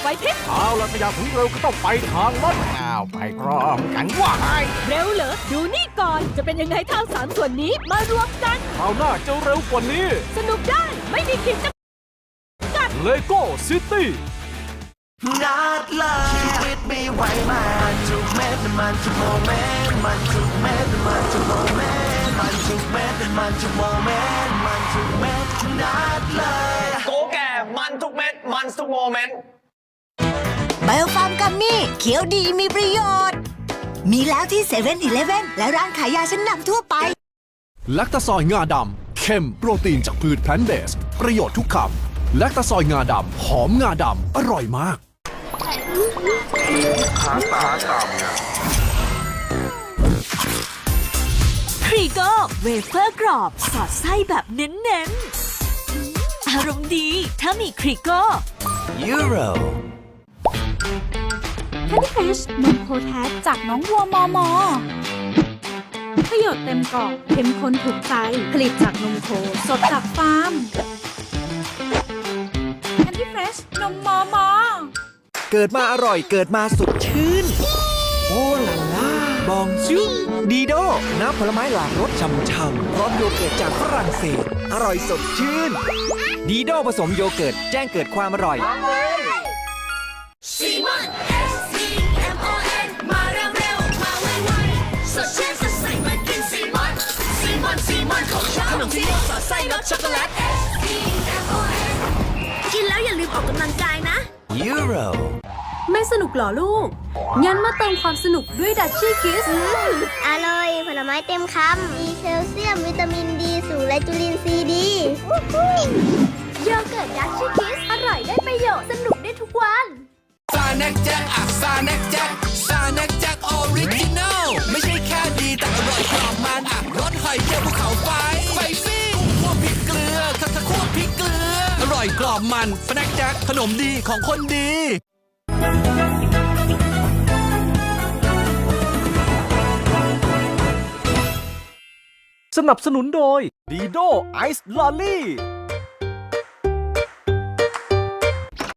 ไฟพริบเอาละถ้าอยากถึงเร็วก็ต้องไปทางลัดอ้าวไปพร้อมกันว่าไงเร็วเหรอ ดูนี่ก่อน จะเป็นยังไงถ้าสามส่วนนี้มารวมกัน คราวหน้าจะเร็วกว่านี้ สนุกได้ ไม่มีขีดจำกัดเลโก้ซิตี้นัดเลยชีวิตมีไว้มันทุกเม็ดมันทุกโมเมนต์มันทุกเม็ดมันทุกโมเมนต์มันทุกเม็ดมันทุกโมเมนต์มันทุกเม็ดนัดเลยโกแก่มันทุกเม็ดมันทุกโมเมนต์ ไบโอฟาร์มกัมมี่เขียวดีมีประโยชน์ มีแล้วที่7 e เ e ่ e อและร้านขายยาชั้นนำทั่วไป แลคตาซอยงาดำเข้มโปรตีนจากพืชแพลนต์เบส ประโยชน์ทุกคำแลคตาซอยงาดำหอมงาดำอร่อยมากครีโก้เวเฟอร์กรอบ สอดไส้แบบเน้นๆ อารมณ์ดีถ้ามีครีโก้ยูโร แคนดี้เฟชนมโคแท้จากน้องวัวมอมอประโยชน์เต็มกล่องเข้มข้นถูกใจผลิตจากนมโคสดจากฟาร์มแคนดี้เฟชนมมอมอเกิดมาอร่อยเกิดมาสดชื่น โอ้ลาล่าบองซูดีโดน้ำผลไม้หลากรสช่ำๆพร้อมโยเกิร์ตจากฝรั่งเศส อร่อยสดชื่น ดีโดผสมโยเกิร์ตแจ้งเกิดความอร่อย นของฉันขนมซีมอนสอดไส้รสช็อกโกแลต S C M O N กินแล้วอย่าลืมออกกำลังกายนะยูโรไม่สนุกเหรอลูก งั้นมาเติมความสนุกด้วยดัชชี่คิส อร่อย ผลไม้เต็มคำ มีแคลเซียม วิตามินดีสูงและจุลินทรีย์ดีโยเกิร์ตดัชชี่คิส อร่อยได้ประโยชน์ สนุกได้ทุกวัน ซาเน็กแจ็คอะซาเน็กแจ็ค อยกรอบมันสแน็คแจ็คขนมดีของคนดีสนับสนุนโดยดีโดไอซ์ลอลี่